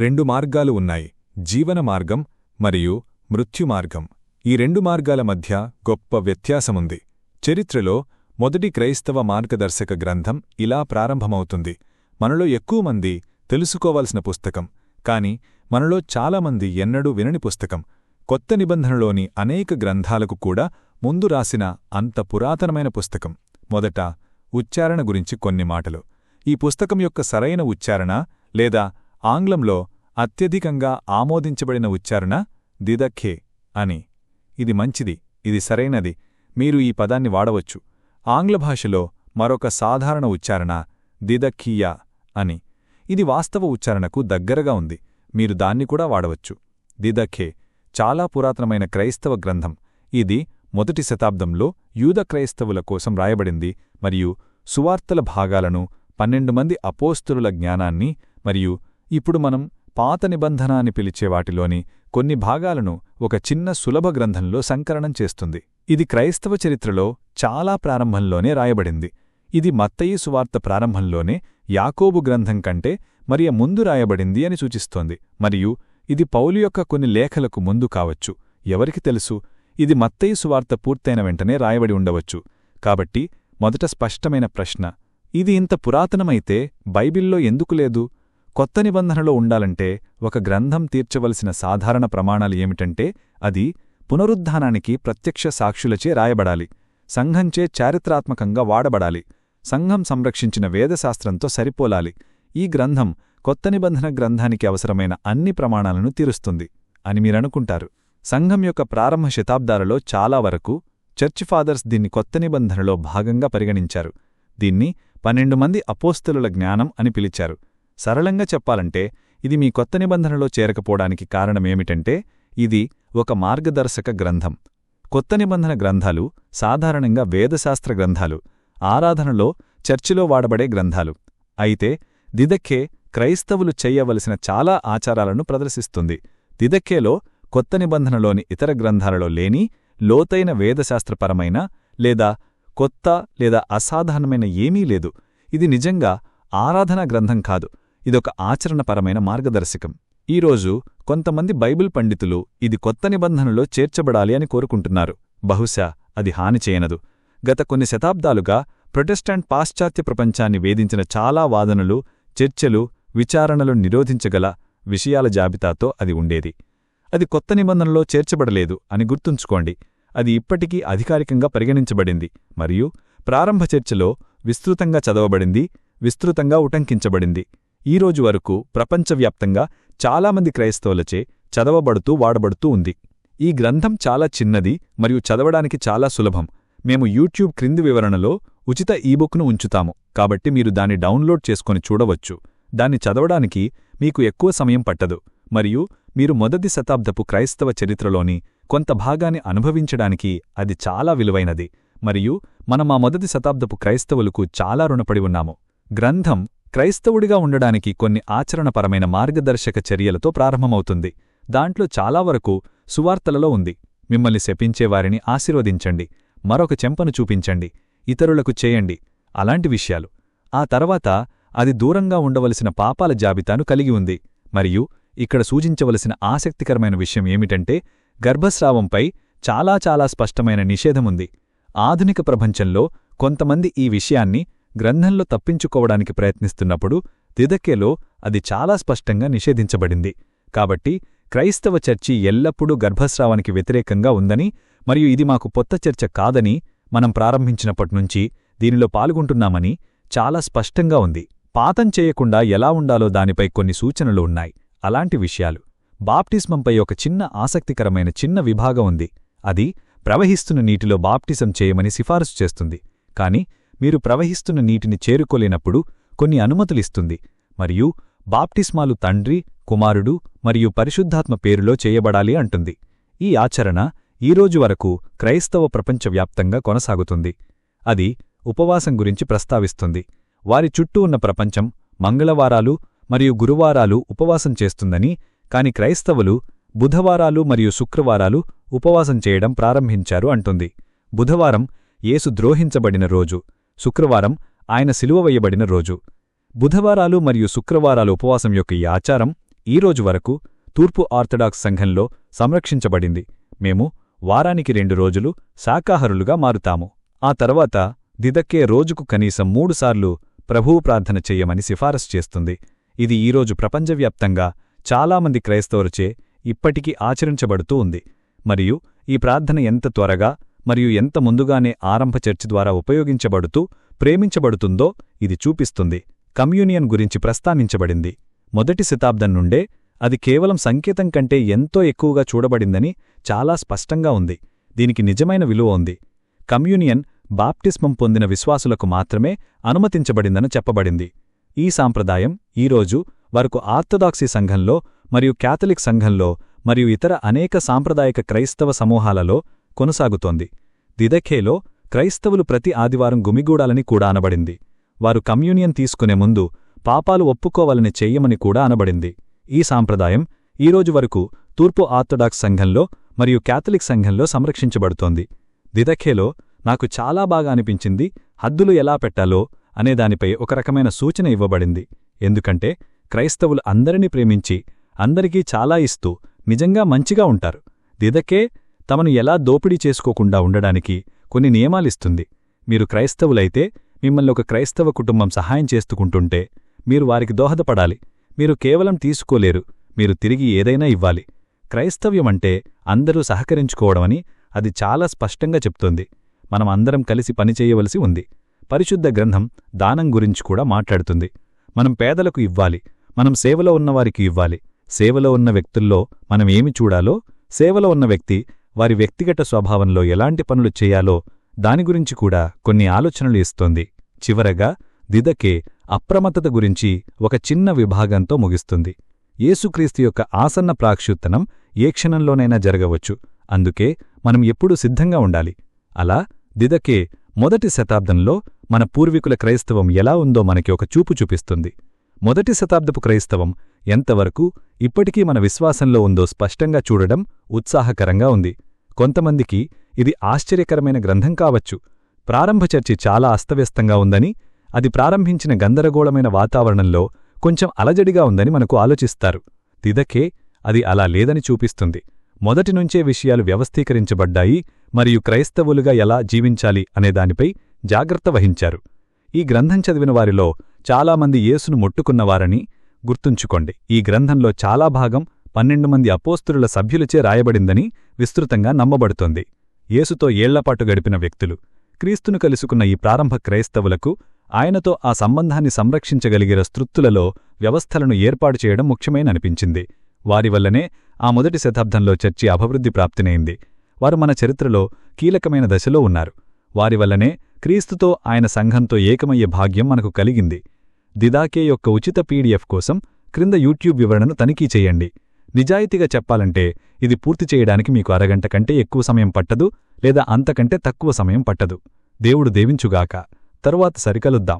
రెండు మార్గాలు ఉన్నాయి. జీవన మార్గం మరియు మృత్యుమార్గం ఈ రెండు మార్గాల మధ్య గొప్ప వ్యత్యాసముంది. చరిత్రలో మొదటి క్రైస్తవ మార్గదర్శక గ్రంథం ఇలా ప్రారంభమవుతుంది. మనలో ఎక్కువ మంది తెలుసుకోవలసిన పుస్తకం కాని మనలో చాలామంది ఎన్నడూ వినని పుస్తకం. కొత్త నిబంధనలోని అనేక గ్రంథాలకు కూడా ముందు రాసిన అంత పురాతనమైన పుస్తకం. మొదట ఉచ్చారణ గురించి కొన్ని మాటలు. ఈ పుస్తకం యొక్క సరైన ఉచ్చారణ లేదా ఆంగ్లంలో అత్యధికంగా ఆమోదించబడిన ఉచ్చారణ దిదఖే అని. ఇది మంచిది ఇది సరైనది మీరు ఈ పదాన్ని వాడవచ్చు. ఆంగ్ల భాషలో మరొక సాధారణ ఉచ్చారణ దిదఖియా అని. ఇది వాస్తవ ఉచ్చారణకు దగ్గరగా ఉంది మీరు దాన్ని కూడా వాడవచ్చు. దిదఖే చాలా పురాతనమైన క్రైస్తవ గ్రంథం. ఇది మొదటి శతాబ్దంలో యూద క్రైస్తవుల కోసం రాయబడింది మరియు సువార్తల భాగాలను పన్నెండు మంది అపోస్తులుల జ్ఞానాన్ని మరియు ఇప్పుడు మనం పాత నిబంధన అని పిలిచేవాటిలోని కొన్ని భాగాలను ఒక చిన్న సులభ గ్రంథంలో సంకలనం చేస్తుంది. ఇది క్రైస్తవ చరిత్రలో చాలా ప్రారంభంలోనే రాయబడింది. ఇది మత్తయి సువార్త ప్రారంభంలోనే యాకోబు గ్రంథం కంటే మరియ ముందు రాయబడింది అని సూచిస్తోంది. మరియు ఇది పౌలు యొక్క కొన్ని లేఖలకు ముందు కావచ్చు. ఎవరికి తెలుసు? ఇది మత్తయి సువార్త పూర్తయిన వెంటనే రాయబడి ఉండవచ్చు. కాబట్టి మొదట స్పష్టమైన ప్రశ్న. ఇది ఇంత పురాతనమైతే బైబిల్లో ఎందుకు లేదు? కొత్త నిబంధనలో ఉండాలంటే ఒక గ్రంథం తీర్చవలసిన సాధారణ ప్రమాణాలు ఏమిటంటే అది పునరుద్ధానానికి ప్రత్యక్ష సాక్షులచే రాయబడాలి సంఘంచే చారిత్రాత్మకంగా వాడబడాలి సంఘం సంరక్షించిన వేదశాస్త్రంతో సరిపోలాలి. ఈ గ్రంథం కొత్త నిబంధన గ్రంథానికి అవసరమైన అన్ని ప్రమాణాలను తీరుస్తుంది అని మీరనుకుంటారు. సంఘం యొక్క ప్రారంభ శతాబ్దాలలో చాలా వరకు చర్చ్ ఫాదర్స్ దీన్ని కొత్త నిబంధనలో భాగంగా పరిగణించారు. దీన్ని పన్నెండు మంది అపోస్తలుల జ్ఞానం అని పిలిచారు. సరళంగా చెప్పాలంటే ఇది మీ కొత్త నిబంధనలో చేరకపోవడానికి కారణమేమిటంటే ఇది ఒక మార్గదర్శక గ్రంథం. కొత్త నిబంధన గ్రంథాలు సాధారణంగా వేదశాస్త్ర గ్రంథాలు ఆరాధనలో చర్చిలో వాడబడే గ్రంథాలు. అయితే దిదక్కే క్రైస్తవులు చెయ్యవలసిన చాలా ఆచారాలను ప్రదర్శిస్తుంది. దిదక్కేలో కొత్త నిబంధనలోని ఇతర గ్రంథాలలో లేని లోతైన వేదశాస్త్రపరమైన లేదా కొత్త లేదా అసాధారణమైన ఏమీ లేదు. ఇది నిజంగా ఆరాధనా గ్రంథం కాదు. ఇదొక ఆచరణపరమైన మార్గదర్శకం. ఈరోజు కొంతమంది బైబిల్ పండితులు ఇది కొత్త నిబంధనలో చేర్చబడాలి అని కోరుకుంటున్నారు. బహుశా అది హాని చేయనదు. గత కొన్ని శతాబ్దాలుగా ప్రొటెస్టాంట్ పాశ్చాత్య ప్రపంచాన్ని వేధించిన చాలా వాదనలు చర్చలు విచారణలు నిరోధించగల విషయాల జాబితాతో అది ఉండేది. అది కొత్త నిబంధనలో చేర్చబడలేదు అని గుర్తుంచుకోండి. అది ఇప్పటికీ అధికారికంగా పరిగణించబడింది మరియు ప్రారంభ చర్చలో విస్తృతంగా చదవబడింది విస్తృతంగా ఉటంకించబడింది. ఈరోజు వరకు ప్రపంచవ్యాప్తంగా చాలామంది క్రైస్తవులచే చదవబడుతూ వాడబడుతూ ఉంది. ఈ గ్రంథం చాలా చిన్నది మరియు చదవడానికి చాలా సులభం. మేము యూట్యూబ్ క్రింది వివరణలో ఉచిత ఈబుక్ను ఉంచుతాము. కాబట్టి మీరు దాన్ని డౌన్లోడ్ చేసుకొని చూడవచ్చు. దాన్ని చదవడానికి మీకు ఎక్కువ సమయం పట్టదు. మరియు మీరు మొదటి శతాబ్దపు క్రైస్తవ చరిత్రలోని కొంత భాగాన్ని అనుభవించడానికి అది చాలా విలువైనది. మరియు మనం ఆ మొదటి శతాబ్దపు క్రైస్తవులకు చాలా రుణపడి ఉన్నాము. గ్రంథం క్రైస్తవుడిగా ఉండడానికి కొన్ని ఆచరణపరమైన మార్గదర్శక చర్యలతో ప్రారంభమవుతుంది. దాంట్లో చాలా వరకు సువార్తలలో ఉంది. మిమ్మల్ని శపించేవారిని ఆశీర్వదించండి. మరొక చెంపను చూపించండి. ఇతరులకు చేయండి. అలాంటి విషయాలు. ఆ తర్వాత అది దూరంగా ఉండవలసిన పాపాల జాబితాను కలిగి ఉంది. మరియు ఇక్కడ సూచించవలసిన ఆసక్తికరమైన విషయం ఏమిటంటే గర్భస్రావంపై చాలా చాలా స్పష్టమైన నిషేధముంది. ఆధునిక ప్రపంచంలో కొంతమంది ఈ విషయాన్ని గ్రంథంలో తప్పించుకోవడానికి ప్రయత్నిస్తున్నప్పుడు దిదక్కేలో అది చాలా స్పష్టంగా నిషేధించబడింది. కాబట్టి క్రైస్తవ చర్చి ఎల్లప్పుడూ గర్భస్రావానికి వ్యతిరేకంగా ఉందని మరియు ఇది మాకు కొత్త చర్చ కాదని మనం ప్రారంభించినప్పట్నుంచి దీనిలో పాల్గొంటున్నామని చాలా స్పష్టంగా ఉంది. పాతం చేయకుండా ఎలా ఉండాలో దానిపై కొన్ని సూచనలు ఉన్నాయి. అలాంటి విషయాలు. బాప్టిస్మంపై ఒక చిన్న ఆసక్తికరమైన చిన్న విభాగం ఉంది. అది ప్రవహిస్తున్న నీటిలో బాప్టిజం చేయమని సిఫారసు చేస్తుంది. కాని మీరు ప్రవహిస్తున్న నీటిని చేరుకోలేనప్పుడు కొన్ని అనుమతులిస్తుంది మరియు బాప్టిస్మాలు తండ్రి కుమారుడు మరియు పరిశుద్ధాత్మ పేరులో చేయబడాలి అంటుంది. ఈ ఆచరణ ఈరోజు వరకు క్రైస్తవ ప్రపంచవ్యాప్తంగా కొనసాగుతుంది. అది ఉపవాసం గురించి ప్రస్తావిస్తుంది. వారి చుట్టూ ఉన్న ప్రపంచం మంగళవారాలు మరియు గురువారాలు ఉపవాసం చేస్తుందని కాని క్రైస్తవులు బుధవారాలు మరియు శుక్రవారాలు ఉపవాసం చేయడం ప్రారంభించారు అంటుంది. బుధవారం యేసు ద్రోహించబడిన రోజు. శుక్రవారం ఆయన సిలువ వేయబడిన రోజు. బుధవారాలు మరియు శుక్రవారాలు ఉపవాసం యొక్క ఈ ఆచారం ఈ రోజు వరకు తూర్పు ఆర్థడాక్స్ సంఘంలో సంరక్షించబడింది. మేము వారానికి రెండు రోజులు శాకాహారులుగా మారుతాము. ఆ తర్వాత దిదక్కే రోజుకు కనీసం మూడుసార్లు ప్రభువు ప్రార్థన చెయ్యమని సిఫారసు చేస్తుంది. ఇది ఈరోజు ప్రపంచవ్యాప్తంగా చాలామంది క్రైస్తవులచే ఇప్పటికీ ఆచరించబడుతూ ఉంది. మరియు ఈ ప్రార్థన ఎంత త్వరగా మరియు ఎంత ముందుగానే ఆరంభ చర్చి ద్వారా ఉపయోగించబడుతూ ప్రేమించబడుతుందో ఇది చూపిస్తుంది. కమ్యూనియన్ గురించి ప్రస్తావించబడింది. మొదటి శతాబ్దం నుండే అది కేవలం సంకేతం కంటే ఎంతో ఎక్కువగా చూడబడిందని చాలా స్పష్టంగా ఉంది. దీనికి నిజమైన విలువ ఉంది. కమ్యూనియన్ బాప్టిస్మం పొందిన విశ్వాసులకు మాత్రమే అనుమతించబడిందని చెప్పబడింది. ఈ సాంప్రదాయం ఈరోజు వరకు ఆర్థడాక్సీ సంఘంలో మరియు క్యాథలిక్ సంఘంలో మరియు ఇతర అనేక సాంప్రదాయక క్రైస్తవ సమూహాలలో కొనసాగుతోంది. దిదఖేలో క్రైస్తవులు ప్రతి ఆదివారం గుమిగూడాలని కూడా అనబడింది. వారు కమ్యూనియన్ తీసుకునే ముందు పాపాలు ఒప్పుకోవాలని చెయ్యమని కూడా అనబడింది. ఈ సాంప్రదాయం ఈరోజు వరకు తూర్పు ఆర్థడాక్స్ సంఘంలో మరియు క్యాథలిక్ సంఘంలో సంరక్షించబడుతోంది. దిదఖేలో నాకు చాలా బాగా అనిపించింది హద్దులు ఎలా పెట్టాలో అనేదానిపై ఒక రకమైన సూచన ఇవ్వబడింది. ఎందుకంటే క్రైస్తవులు అందరినీ ప్రేమించి అందరికీ చాలా ఇస్తూ నిజంగా మంచిగా ఉంటారు. దిదకే తమను ఎలా దోపిడీ చేసుకోకుండా ఉండడానికి కొన్ని నియమాలిస్తుంది. మీరు క్రైస్తవులైతే మిమ్మల్ని ఒక క్రైస్తవ కుటుంబం సహాయం చేస్తుకుంటుంటే మీరు వారికి దోహదపడాలి. మీరు కేవలం తీసుకోలేరు మీరు తిరిగి ఏదైనా ఇవ్వాలి. క్రైస్తవ్యమంటే అందరూ సహకరించుకోవడమని అది చాలా స్పష్టంగా చెప్తోంది. మనం అందరం కలిసి పనిచేయవలసి ఉంది. పరిశుద్ధ గ్రంథం దానం గురించి కూడా మాట్లాడుతుంది. మనం పేదలకు ఇవ్వాలి మనం సేవలో ఉన్నవారికి ఇవ్వాలి. సేవలో ఉన్న వ్యక్తుల్లో మనం ఏమి చూడాలో సేవలో ఉన్న వ్యక్తి వారి వ్యక్తిగత స్వభావంలో ఎలాంటి పనులు చేయాలో దాని గురించి కూడా కొన్ని ఆలోచనలు ఇస్తోంది. చివరగా దిదకే అప్రమత్తత గురించి ఒక చిన్న విభాగంతో ముగిస్తుంది. యేసుక్రీస్తు యొక్క ఆసన్న ప్రాక్షుత్తనం ఏ క్షణంలోనైనా జరగవచ్చు. అందుకే మనం ఎప్పుడూ సిద్ధంగా ఉండాలి. అలా దిదకే మొదటి శతాబ్దంలో మన పూర్వీకుల క్రైస్తవం ఎలా ఉందో మనకి ఒక చూపు చూపిస్తుంది. మొదటి శతాబ్దపు క్రైస్తవం ఎంతవరకు ఇప్పటికీ మన విశ్వాసంలో ఉందో స్పష్టంగా చూడడం ఉత్సాహకరంగా ఉంది. కొంతమందికి ఇది ఆశ్చర్యకరమైన గ్రంథం కావచ్చు. ప్రారంభ చర్చి చాలా అస్తవ్యస్తంగా ఉందని అది ప్రారంభించిన గందరగోళమైన వాతావరణంలో కొంచెం అలజడిగా ఉందని మనకు ఆలోచిస్తారు. తిదకే అది అలా లేదని చూపిస్తుంది. మొదటినుంచే విషయాలు వ్యవస్థీకరించబడ్డాయి మరియు క్రైస్తవులుగా ఎలా జీవించాలి అనేదానిపై జాగ్రత్త వహించారు. ఈ గ్రంథం చదివిన వారిలో చాలామంది యేసును ముట్టుకున్నవారని గుర్తుంచుకోండి. ఈ గ్రంథంలో చాలా భాగం పన్నెండు మంది అపోస్తురుల సభ్యులచే రాయబడిందని విస్తృతంగా నమ్మబడుతోంది. యేసుతో ఏళ్ళపాటు గడిపిన వ్యక్తులు క్రీస్తును కలుసుకున్న ఈ ప్రారంభ క్రైస్తవులకు ఆయనతో ఆ సంబంధాన్ని సంరక్షించగలిగిన స్తృత్తులలో వ్యవస్థలను ఏర్పాటు చేయడం ముఖ్యమైననిపించింది. వారి వల్లనే ఆ మొదటి శతాబ్దంలో చర్చి అభివృద్ధి ప్రాప్తినైంది. వారు మన చరిత్రలో కీలకమైన దశలో ఉన్నారు. వారి వల్లనే క్రీస్తుతో ఆయన సంఘంతో ఏకమయ్యే భాగ్యం మనకు కలిగింది. దిదాకే యొక్క ఉచిత పీడిఎఫ్ కోసం క్రింద యూట్యూబ్ వివరణను తనిఖీ చేయండి. నిజాయితీగా చెప్పాలంటే ఇది పూర్తి చేయడానికి మీకు అరగంట కంటే ఎక్కువ సమయం పట్టదు లేదా అంతకంటే తక్కువ సమయం పట్టదు. దేవుడు దేవించుగాక. తరువాత సరికలుద్దాం.